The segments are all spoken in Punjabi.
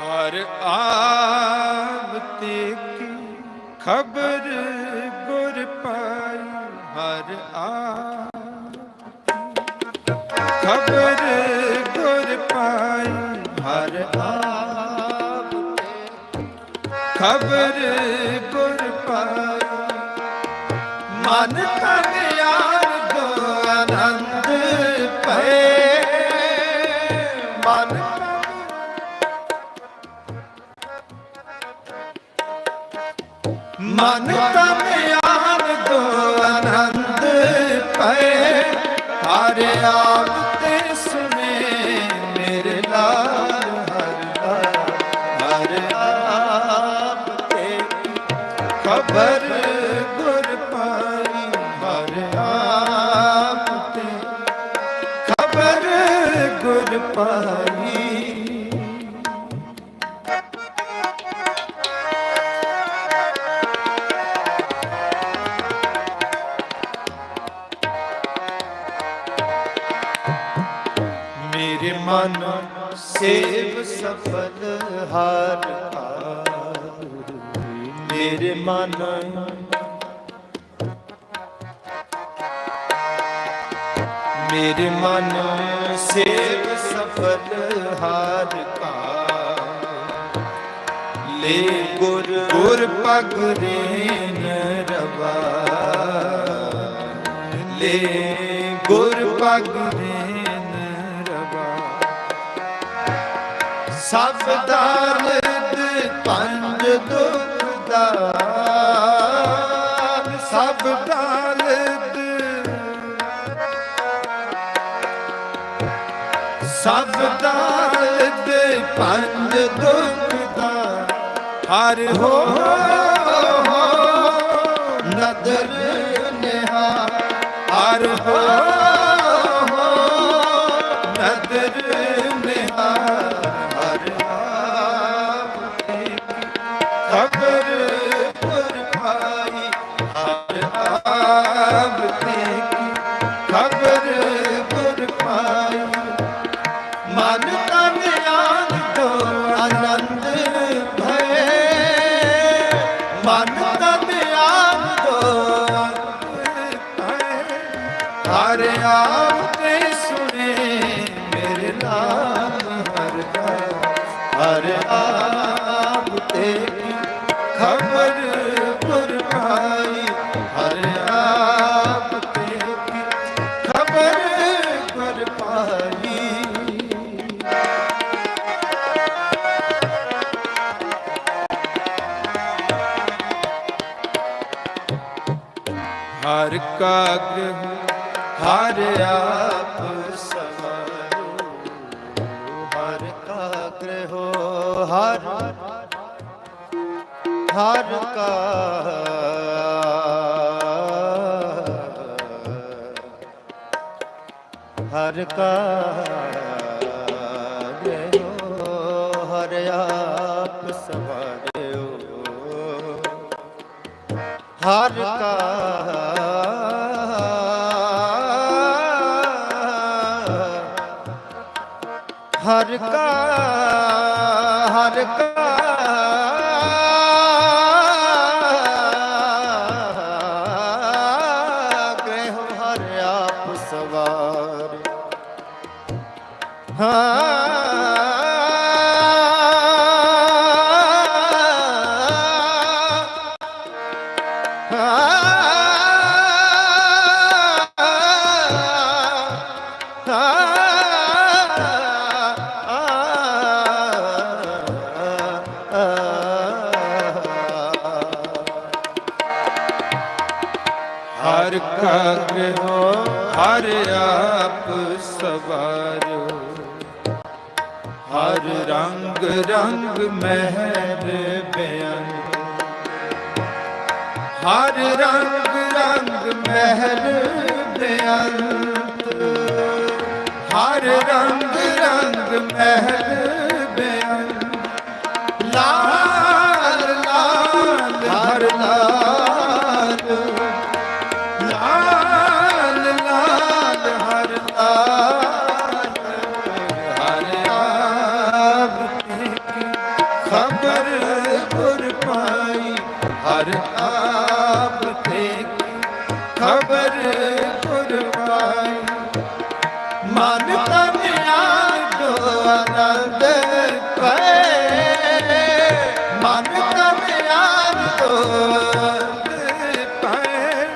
ਹਰ ਆਵਤੇ ਕੀ ਖਬਰ ਗੁਰ ਪਾਈ, ਹਰ ਆ ਖਬਰ ਗੁਰ ਪਾਈ, ਹਰ ਆਪ ਖਬਰ ਗੁਰ ਪਾਈ। ਮਨ ਪਏ ਹਰ ਆਪ ਤੇ ਸੁਨੇ ਮੇਰੇ ਲਾਲ ਹਰ ਹਰ ਆਪ ਤੇ ਖਬਰ ਗੁਰ ਪਾਈ। ਹਰ ਆਪ ਤੇ ਖਬਰ ਗੁਰ ਪਾਈ। ਸੇਵ ਸਫਲ ਹਰ ਹਾਰ ਮੇਰੇ ਮਨ ਮੇਰੇ ਮਨ ਸੇਵ ਸਫਲ ਹਾਰ ਕਾ ਲੈ ਗੁਰ ਗੁਰ ਪਗ ਰੇਨ ਰਵਾ ਲੈ ਗੁਰ ਪਗ ਰੇਨ ਸਭ ਦਰਦ ਪੰਜ ਦੁਖ ਦਾ ਸਭ ਦਰਦ ਸਭ ਦਰਦ ਪੰਜ ਦੁਖ ਦਾ ਹਰ ਹੋ ਨਦਰ ਨਿਹਾ ਹਰ ਹੋ ਮਨ ਤਨ ਆਨ ਤੋਂ ਹਰ ਆਪ ਹਰ ਕਾ ਗ੍ਰਹ ਹਰ ਆਪ ਸਵਾਰੋ ਹਰ ਕਾ ਗ੍ਰਹ ਹਰ ਹਰ ਕਾ ਹਰ ਕਾ ਗ੍ਰਹ ਹਰ ਆਪ ਸਵਾਰਿਓ ਹਰ ਕਾ ਹਰ ਕਾ ਹਰ ਸਵਾਰੋ ਹਰ ਰੰਗ ਰੰਗ ਮਹਿਰ ਬਿਆਨ। ਹਰ ਰੰਗ ਰੰਗ ਮਹਿਰ ਬੇਅੰਤ ਹਰ ਰੰਗ ਰੰਗ ਮਹਿਰ ਹਰ ਆਪ ਤੇ ਖਬਰ ਗੁਰ ਮਨ ਤਨ ਆਟੋ ਆਨੰਦ ਪਏ। ਮਨ ਤਨ ਆਟੋ ਪਏ।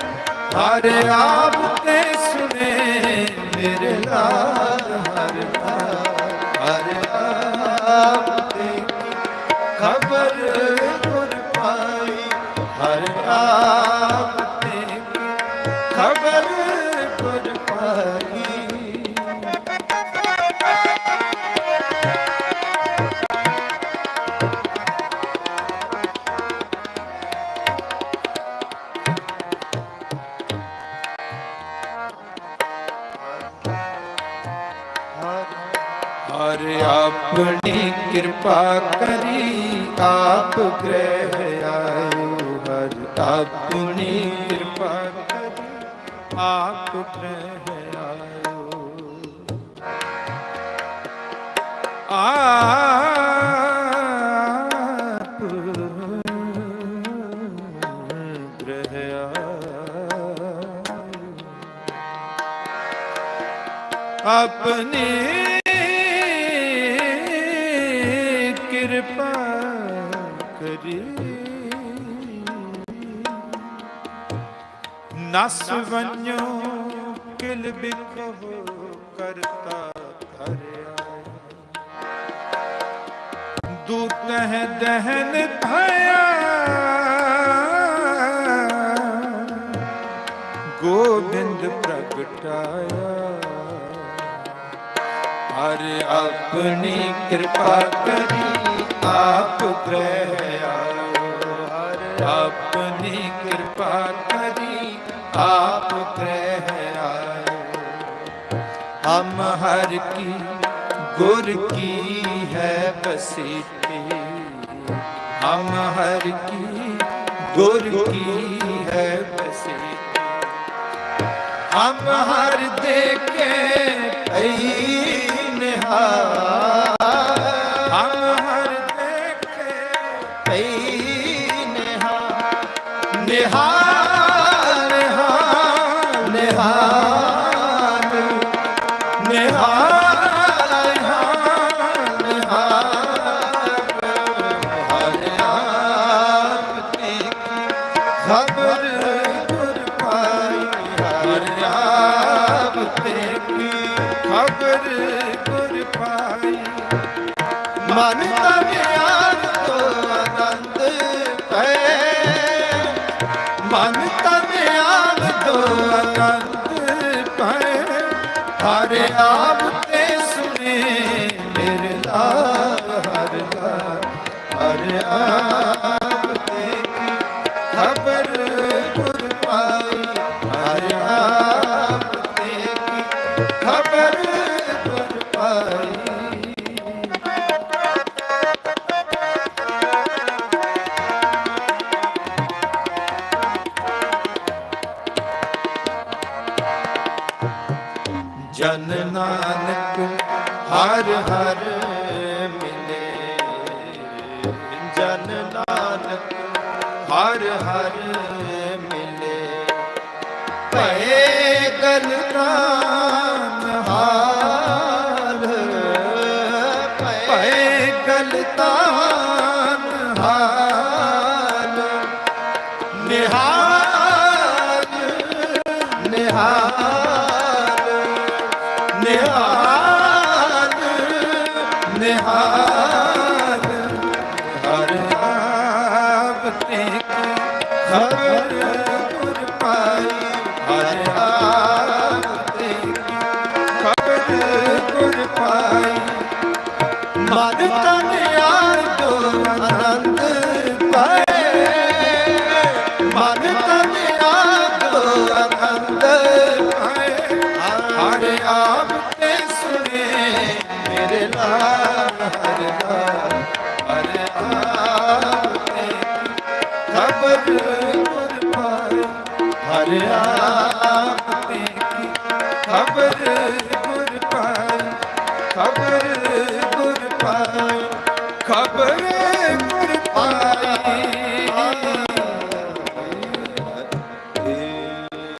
ਹਰ ਆਪ ਤੇ ਸੁਨੇ ਮੇਰੇ ਲਾਲ ਹਰ ਆਪ ਕਿਰਪਾ ਕਰੀ ਆਪ ਗ੍ਰਹਿ ਆਇਓ ਹਰ ਆਪਣੀ ਕਿਰਪਾ ਕਰੀ ਆਪ ਗ੍ਰਹਿ ਆਇਓ। ਆਪ ਆਪਣੀ ਨਸ ਵੰਜੋ ਕਿਲ ਬਿਖੋ ਕਰਤਾ ਧਰਿਆ। ਦੂਤਹਿ ਦਹਨ ਭਇਆ। ਗੋਬਿੰਦ ਪ੍ਰਗਟਾਇਆ। ਹਰ ਆਪਣੀ ਕਿਰਪਾ ਕਰੀ, ਆਪ ਗ੍ਰਹਿ ਆਪਣੀ ਕਿਰਪਾ ਕਰੀ, ਆਪ ਗ੍ਰਹਿ ਆਇਓ ਹਮ ਹਰ ਕੀ ਗੁਰ ਕੀ ਹੈ ਬਸੀਤੀ ਹਮ ਹਰ ਕੀ ਗੁਰ ਕੀ ਹੈ ਬਸੀਤੀ ਹਮ ਹਰ ਦੇਖੇ ਪਈ ਖਬਰ ਗੁਰ ਪਾਈ। ਮਨ ਤਨ ਆਨ ਤੋ ਆਨੰਦ ਪੈ ਮਨ ਤਨ ਤੋਂ ਤੋ ਆਨੰਦ ਪੈ ਹਰ ਆਪ ਤੇ ਸੁਨੇ ਮੇਰੇ ਲਾਲ ਹਰ ਲਾਲ ਹਰ ਆਪ ਜਨ ਨਾਨਕ ਹਰ ਹਰ ਮਿਲੇ। ਜਨ ਨਾਨਕ ਹਰ ਹਰ ਮਿਲੇ। ਭਏ ਗਲਤਾਨ हाँ ਖਬਰ ਗੁਰ ਪਾਈ ਖਬਰ